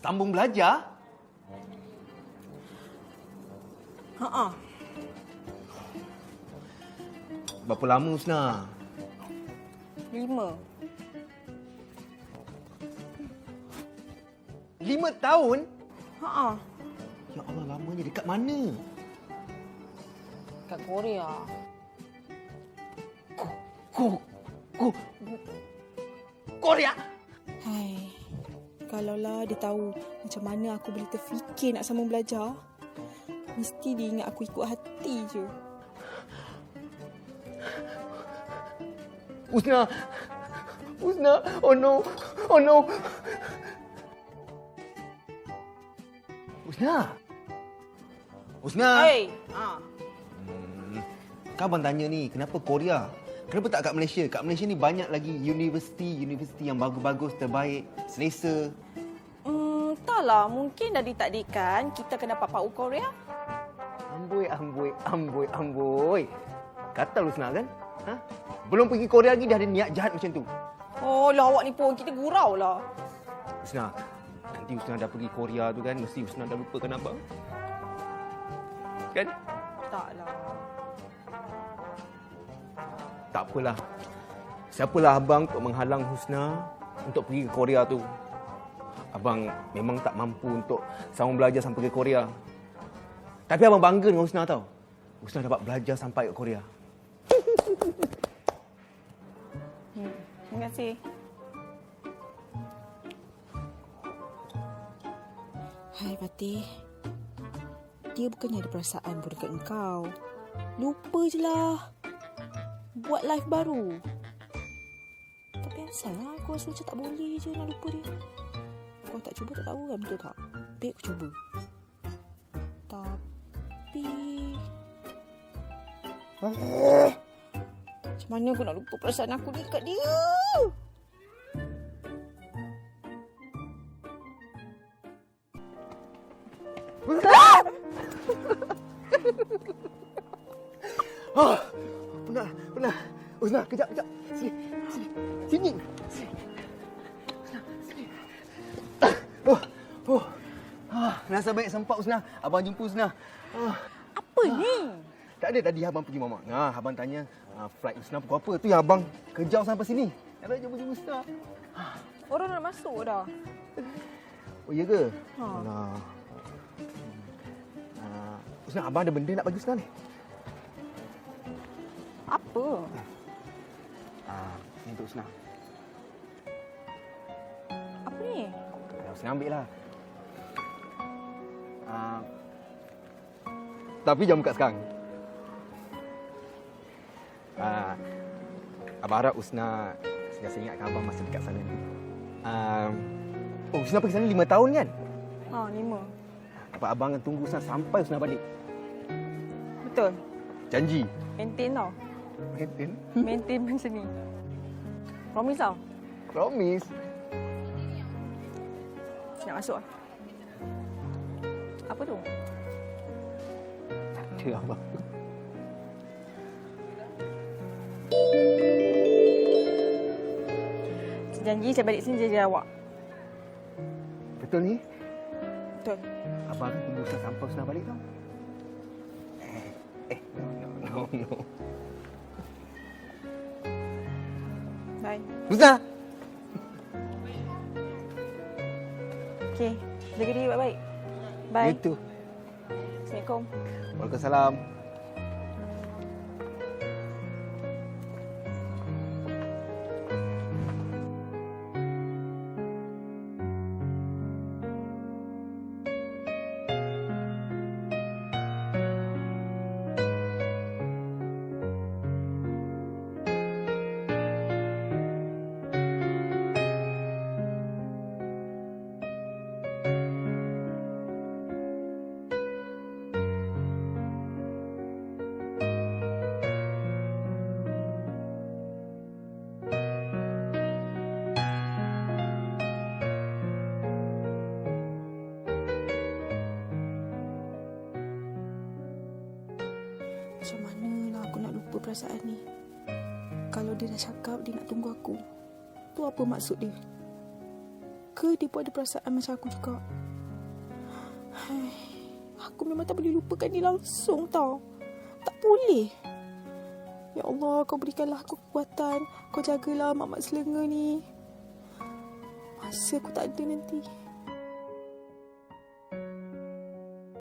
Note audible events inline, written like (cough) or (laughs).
sambung belajar? Ha Berapa lama Husna? Lima. Lima tahun? Ha Ya Allah, lamanya dekat mana? Kat Korea. Ko, ko, Korea! Hai, kalaulah dia tahu macam mana aku boleh terfikir nak sambung belajar, mesti dia ingat aku ikut hati je. Husna! Husna! Oh no! Oh no! Husna! Husna! Hei. Ha. Kau abang tanya ni, kenapa Korea? Kenapa tak kat Malaysia? Kat Malaysia ni banyak lagi universiti-universiti yang bagus-bagus, terbaik, selesa. Hmm, taklah. Mungkin dah ditakdirkan kita kena dapat PAU Korea. Amboi, amboi, amboi, amboi. Kata lu senang kan? Ha? Belum pergi Korea lagi dah ada niat jahat macam tu. Oh, lah awak ni pun kita gurau lah. Husna, nanti Husna dah pergi Korea tu kan, mesti Husna dah lupakan abang. Kan? Taklah. Apalah. Siapalah abang untuk menghalang Husna untuk pergi ke Korea tu? Abang memang tak mampu untuk sambung belajar sampai ke Korea. Tapi abang bangga dengan Husna tau. Husna dapat belajar sampai ke Korea. Hmm. Terima kasih. Hai Fatih, dia bukannya ada perasaan pun dekat engkau. Lupa je lah. Buat live baru. Tapi asal lah aku rasa macam tak boleh je nak lupa dia. Kau tak cuba tak tahu kan betul tak? Baik aku cuba. Tapi... Macam mana aku nak lupa perasaan aku ni dekat dia? Penat. (laughs) Husna, kejap, kejap. Sini, sini. Sini. Sini. Husna, sini. Oh, oh. Ah, nasib baik sempat Husna. Abang jumpa Husna. Ah. Apa ni? Tak ada tadi abang pergi mamak. Nah, abang tanya ah, flight Husna pukul apa. Tu yang abang kejar sampai sini. Ada jumpa-jumpa Husna. Orang nak masuk dah. Oh, iya ke? Ha. Alah. Ah, Husna, abang ada benda nak bagi Husna ni. Apa? Untuk Husna. Apa ni? Ya, Husna ambil lah. Ah, tapi jangan buka sekarang. Ah, abang harap Husna sentiasa ingatkan abang masa dekat sana ni. Ah, oh, Husna pergi sana lima tahun kan? Ha, lima. Apa abang akan tunggu Husna sampai Husna balik? Betul. Janji. Maintain tau. Maintain. Maintain macam ni. Promise tau. Promise. Nak masuk lah. Apa tu? Ada abang. Saya janji saya balik sini jaga awak. Betul ni? Betul. Abang tunggu Husna sampai Husna balik tau. Eh, eh, no, no, no, no. (laughs) Bye. Husna! Okay. Jaga diri baik-baik. Bye. Itu. Assalamualaikum. Waalaikumsalam. Macam mana lah aku nak lupa perasaan ni? Kalau dia dah cakap dia nak tunggu aku, tu apa maksud dia? ke dia pun ada perasaan macam aku juga? Hai, aku memang tak boleh lupakan dia langsung tau. Tak boleh. Ya Allah, kau berikanlah aku kekuatan. Kau jagalah mak-mak selenga ni. Masa aku tak ada nanti.